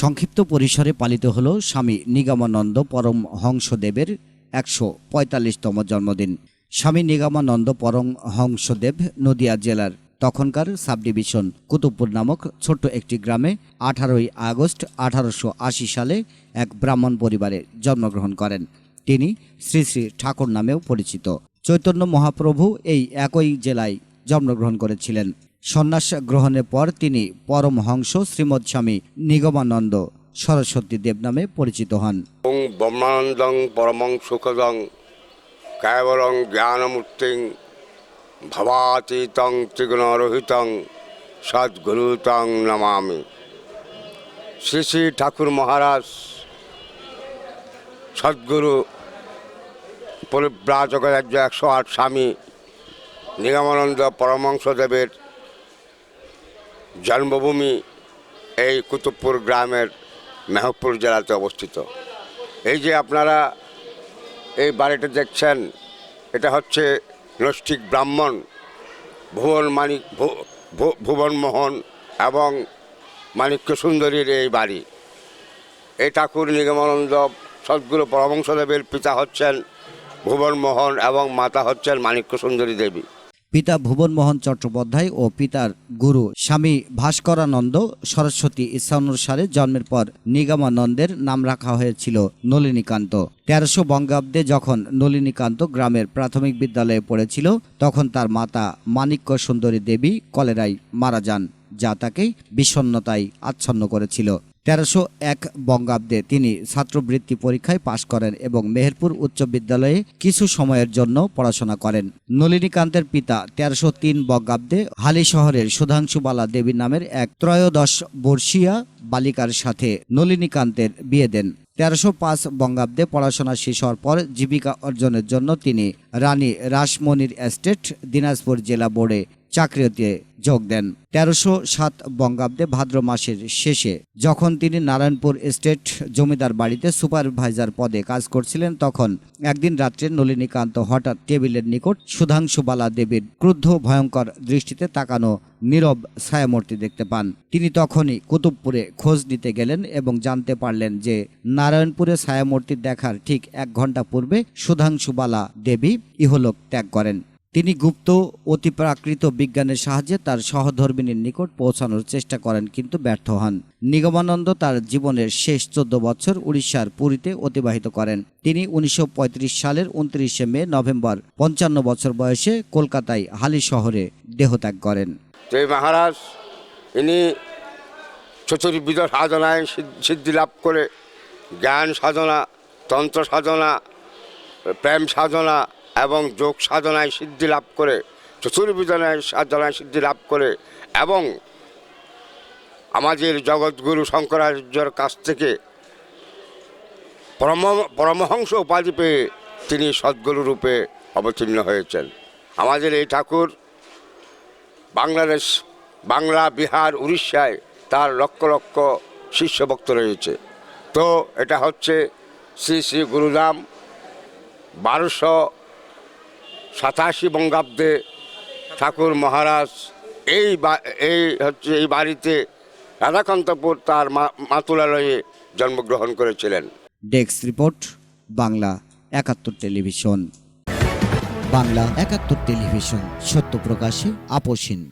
সংক্ষিপ্ত পরিসরে পালিত হল স্বামী নিগমানন্দ পরম হংসদেবের একশো পঁয়তাল্লিশতম জন্মদিন। স্বামী নিগমানন্দ পরম হংসদেব নদিয়া জেলার তখনকার সাব ডিভিশন কুতুবপুর নামক ছোট্ট একটি গ্রামে আঠারোই আগস্ট আঠারোশো আশি সালে এক ব্রাহ্মণ পরিবারে জন্মগ্রহণ করেন। তিনি শ্রী শ্রী ঠাকুর নামেও পরিচিত। চৈতন্য মহাপ্রভু এই একই জেলায় জন্মগ্রহণ করেছিলেন। সন্ন্যাস গ্রহণের পর তিনি পরমহংস শ্রীমৎ স্বামী নিগমানন্দ সরস্বতী দেব নামে পরিচিত হন। ব্রহ্মানন্দং পরমং সুখদং কেবলং জ্ঞানমূর্তিং ভবাতীতং ত্রিগুণরহিতং সদ্গুরুতং নমামি। শ্রী শ্রী ঠাকুর মহারাজ সদ্গুরু পরিব্রাজকাচার্য একশো আট স্বামী নিগমানন্দ পরমংসদেবের জন্মভূমি এই কুতুবপুর গ্রামের মেহপুর জেলাতে অবস্থিত। এই যে আপনারা এই বাড়িটা দেখছেন, এটা হচ্ছে নষ্টিক ব্রাহ্মণ, ভুবন মানিক, ভু- ভু- ভুবন মোহন এবং মাণিক্য সুন্দরীর এই বাড়ি। এই ঠাকুর নিগমানন্দ সদ্গুরু পরমংসদেবের পিতা হচ্ছেন ভুবন মোহন এবং মাতা হচ্ছেন মাণিক্য সুন্দরী দেবী। পিতা ভুবনমোহন চট্টোপাধ্যায় ও পিতার গুরু স্বামী ভাস্করানন্দ সরস্বতী ইচ্ছানুসারে জন্মের পর নিগমানন্দের নাম রাখা হয়েছিল নলিনীকান্ত। তেরোশো বঙ্গাব্দে যখন নলিনীকান্ত গ্রামের প্রাথমিক বিদ্যালয়ে পড়েছিল, তখন তার মাতা মাণিক্য সুন্দরী দেবী কলেরায় মারা যান, যা তাকে বিষণ্ণতায় আচ্ছন্ন করেছিল। তেরোশো এক বঙ্গাব্দে তিনি ছাত্রবৃত্তি পরীক্ষায় পাশ করেন এবং মেহেরপুর উচ্চ বিদ্যালয়ে কিছু সময়ের জন্য পড়াশোনা করেন। নলিনীকান্তের পিতা তেরোশো তিন বঙ্গাব্দে হালি শহরের সুধাংশুবালা দেবী নামের এক ত্রয়োদশ বর্ষীয়া বালিকার সাথে নলিনীকান্তের বিয়ে দেন। তেরোশো পাঁচ বঙ্গাব্দে পড়াশোনা শেষ হওয়ার পর জীবিকা অর্জনের জন্য তিনি রানী রাসমণির এস্টেট দিনাজপুর জেলা বোর্ডে চাকরিতে যোগ দেন। তেরোশো সাত বঙ্গাব্দে ভাদ্র মাসের শেষে যখন তিনি নারায়ণপুর স্টেট জমিদার বাড়িতে সুপারভাইজার পদে কাজ করছিলেন, তখন একদিন রাত্রে নলিনীকান্ত হঠাৎ টেবিলের নিকট সুধাংশুবালা দেবীর ক্রুদ্ধ, ভয়ঙ্কর দৃষ্টিতে তাকানো নীরব ছায়ামূর্তি দেখতে পান। তিনি তখনই কুতুবপুরে খোঁজ নিতে গেলেন এবং জানতে পারলেন যে নারায়ণপুরে ছায়ামূর্তি দেখার ঠিক এক ঘণ্টা পূর্বে সুধাংশুবালা দেবী ইহলোক ত্যাগ করেন। তিনি গুপ্ত, অতিপ্রাকৃত বিজ্ঞানের সাহায্যে তার সহধর্মিনীর নিকট পৌঁছানোর চেষ্টা করেন কিন্তু ব্যর্থ হন। নিগমানন্দ তার জীবনের শেষ চোদ্দ বছর উড়িষ্যার পুরীতে অতিবাহিত করেন। তিনি উনিশশো পঁয়ত্রিশ সালের উনত্রিশে মে, নভেম্বর, পঞ্চান্ন বছর বয়সে কলকাতায় হালি শহরে দেহত্যাগ করেন। এই মহারাজ, ইনি চতুর্বিধ সাধনায় সিদ্ধি লাভ করে জ্ঞান সাধনা, তন্ত্র সাধনা, প্রেম সাধনা এবং যোগ সাধনায় সিদ্ধি লাভ করে চতুর্বিধনায় সাধনায় সিদ্ধি লাভ করে, এবং আমাদের জগৎগুরু শঙ্করাচার্যর কাছ থেকে পরম, পরমহংস উপাধি পেয়ে তিনি সদ্গুরু রূপে অবতীর্ণ হয়েছেন। আমাদের এই ঠাকুর বাংলাদেশ, বাংলা, বিহার, উড়িষ্যায় তার লক্ষ লক্ষ শিষ্য ভক্ত রয়েছে। তো এটা হচ্ছে শ্রী শ্রী গুরুদাম বারোশো সাতাশি বঙ্গাব্দে ঠাকুর মহারাজ এই এই হচ্ছে এই বাড়িতে রাধাকান্তপুর তার মাতুলালয়ে জন্মগ্রহণ করেছিলেন। ডেক্স রিপোর্ট, বাংলা একাত্তর টেলিভিশন। বাংলা একাত্তর টেলিভিশন, সত্য প্রকাশে আপোষহীন